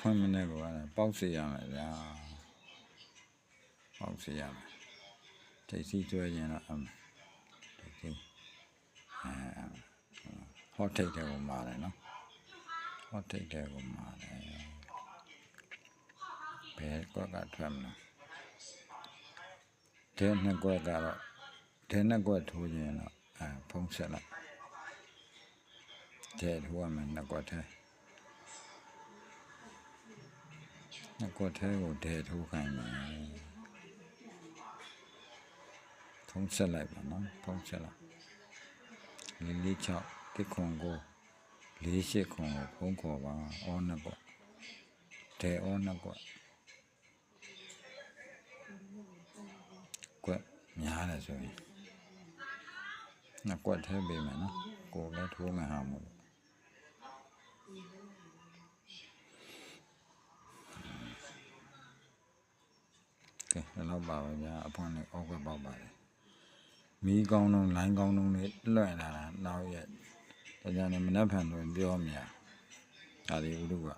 ဖွင့်မနေကောအဲ့ဒါပေါက်စီရမယ်ဗျာပေါက်စီရမယ်ထိတ်စီကျွဲရင်တော့အမ်ထိတ်စီအဲဟော့ထိတ်တယ်ကိုမာတယ်နော်ဟော့ထိတ်တယ်ကိုမာတယ်ဘယ်ကွက်ကထွက်မလဲတဲ့နှစ်ကွက်ကတော့တဲ့နှစ်ကွက်ထိုးရင်တော့အဲဖုံးဆက်လိုက်တဲ့ထိုးရမယ်နှစ်ကွက်ထဲ နှစ်ကွက်ထဲကိုဒဲထိုးခိုင်းမယ်ထုံးဆက်လိုက်ပါနော်ထုံးဆက်လိုက်လေးလေးချောက်တစ်ခွန်ကိုလေးရှိခွန်ကိုဖုံးခေါ်ပါအောနှစ်ကွက်ဒဲအောနှစ်ကွက်ကွက်များတယ်ဆိုရင်နှစ်ကွက်ထဲပေးမယ်နော်ကိုယ်လည်းထိုးမယ်ဟာမို့ ကဲဒါတော့ပါပဲဗျာအဖွင့်လေးအောက်ဘက်ပေါက်ပါလေမီးကောင်းလုံးလိုင်းကောင်းလုံးလေးလွှင့်လာတာနောက်ရက်ဒါကြောင့်လည်းမနှက်ဖန်လို့ပြောမြာဒါဒီဥဒုက